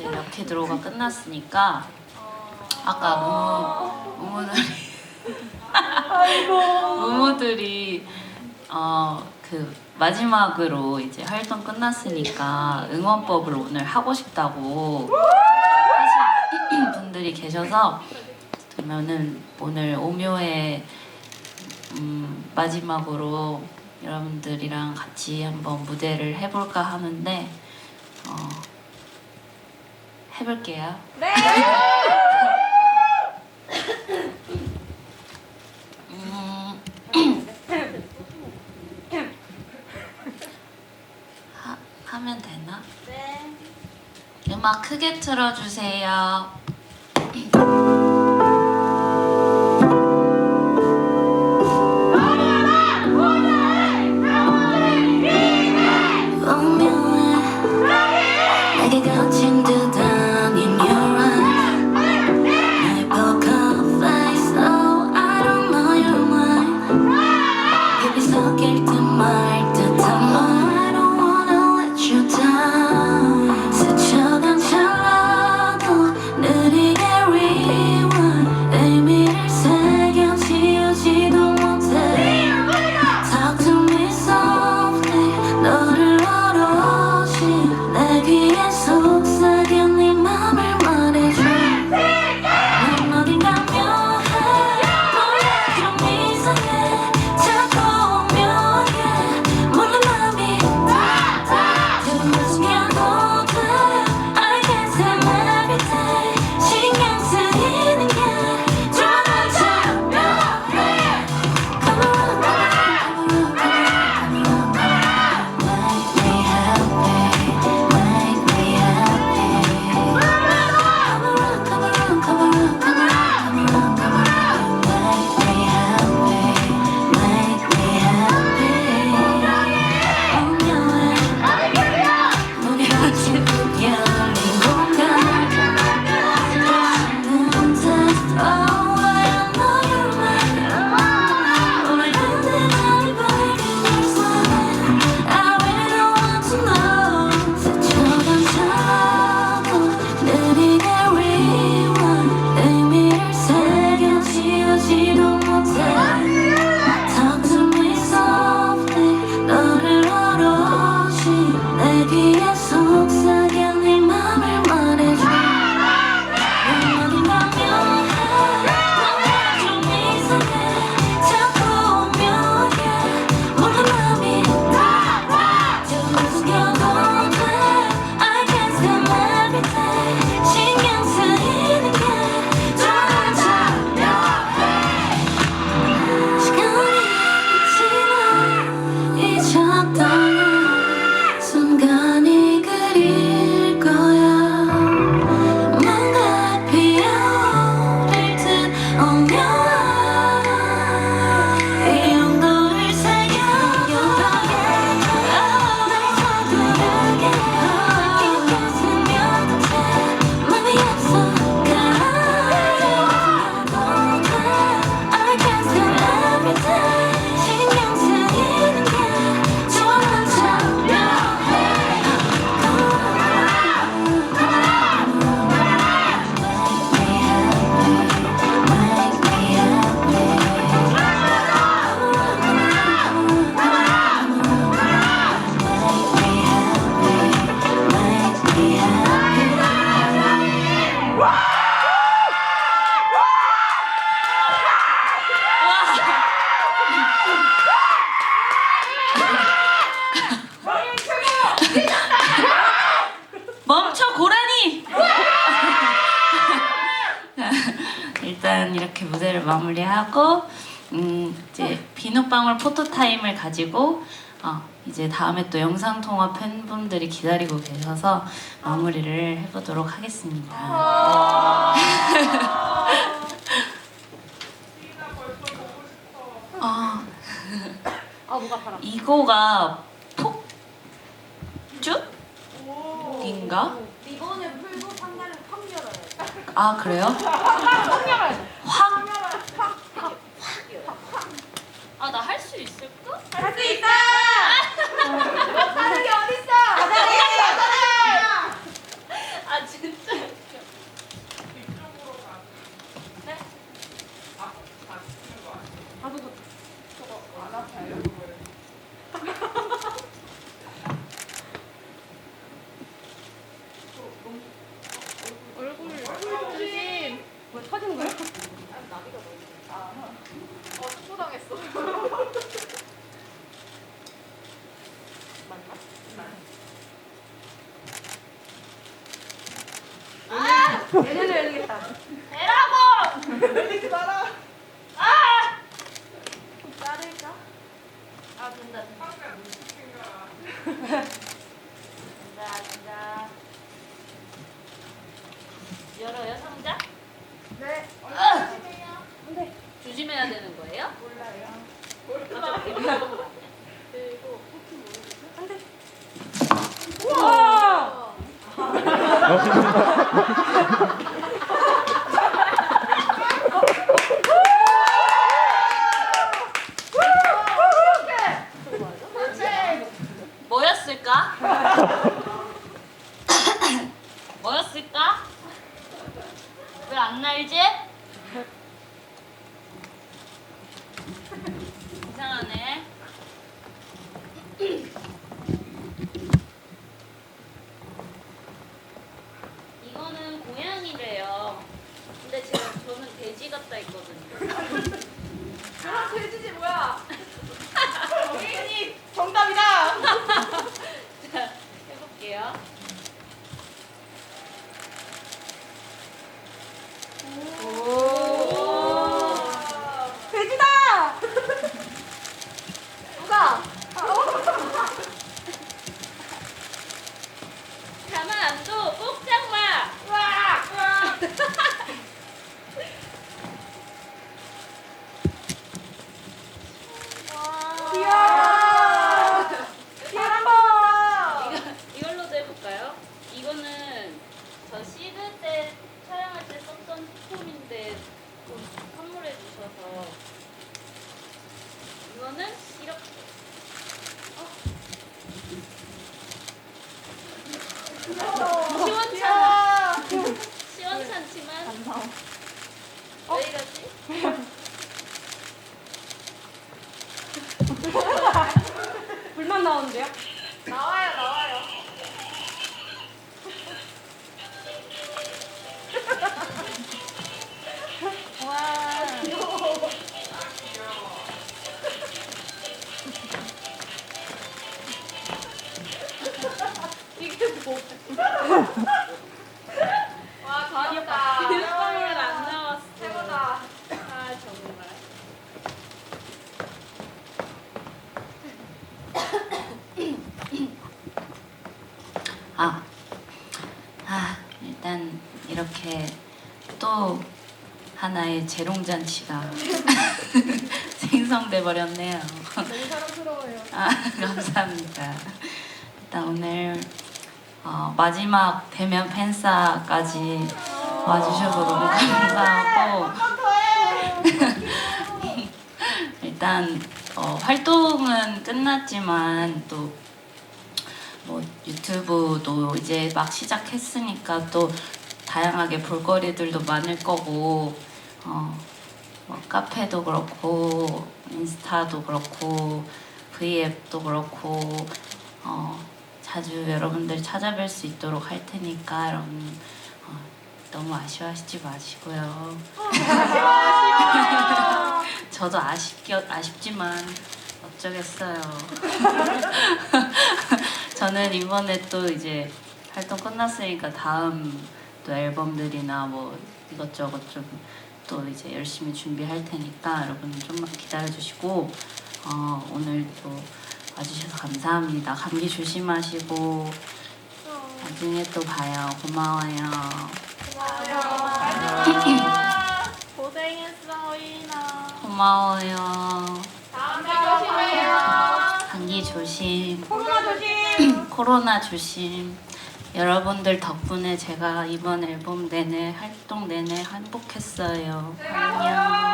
이제 락헤드로가 끝났으니까 아까 무무 무무들이 무무들이 어그 마지막으로 이제 활동 끝났으니까 응원법을 오늘 하고 싶다고 하신 분들이 계셔서 그러면은 오늘 오묘의 음, 마지막으로 여러분들이랑 같이 한번 무대를 해볼까 하는데 어, 해볼게요. 네. 음, 하, 하면 되나? 네. 음악 크게 틀어주세요. 이렇게 무대를 마무리하고 음, 이제 비눗방울 포토 타임을 가지고 어, 이제 다음에 또 영상 통화 팬분들이 기다리고 계셔서 마무리를 해보도록 하겠습니다. 아, 아 뭐가 바람. 이거가 폭주인가? 이번에 풀고 상자를 확 열어요. 아 그래요? 확 열어야 돼. 확? 확 아 나 할 수 있을까? 할 수 있어! 하는 게 어딨어! 아 진짜? 내년에 열리겠다. 되라고! 열리지 마라. 아! 자를까? 아 된다 된다. 된다. 열어요 상자? 네. 아! 근데 조심해야 되는 거예요? 몰라요. 아니야? 그리고 안돼. 우와. 뭐였을까? 뭐였을까? 왜 안 날지? 이상하네. 이거는 고양이래요. 근데 제가 저는 돼지 같다 했거든요. 그럼 돼지지 뭐야? 정인이 정답이다. 자, 해볼게요. 오. 돼지다. 누가? 가만 안 둬! 꼼짝 마! 와. 귀여워. 귀여워. 이거, 이걸로도 해볼까요? 이거는 저 시드 때 촬영할 때 썼던 폼인데 좀 선물해 주셔서 이거는 이렇게 시원찮아 시원찮지만 왜 이러지? 불만 나오는데요? 나와요, 일단 이렇게 또 하나의 재롱잔치가 생성돼 버렸네요. 너무 사랑스러워요. 아 감사합니다. 일단 오늘 어, 마지막 대면 팬싸까지 와주셔서 너무 감사하고 일단 어, 활동은 끝났지만 또 뭐 유튜브도 이제 막 시작했으니까 또 다양하게 볼거리들도 많을 거고 어, 뭐 카페도 그렇고 인스타도 그렇고 V앱도 그렇고 어, 자주 여러분들 찾아뵐 수 있도록 할 테니까 여러분 어, 너무 아쉬워하시지 마시고요. 저도 아쉽게 아쉽지만 어쩌겠어요. 저는 이번에 또 이제 활동 끝났으니까 다음 또 앨범들이나 뭐 이것저것 좀 또 이제 열심히 준비할 테니까 여러분 좀만 기다려 주시고 어, 오늘 또 와주셔서 감사합니다. 감기 조심하시고 나중에 또 봐요. 고마워요. 고생했어, 이나. 고마워요. 다음에 조심해요. 감기 조심. 코로나 조심. 코로나 조심. 여러분들 덕분에 제가 이번 앨범 내내 활동 내내 행복했어요. 안녕.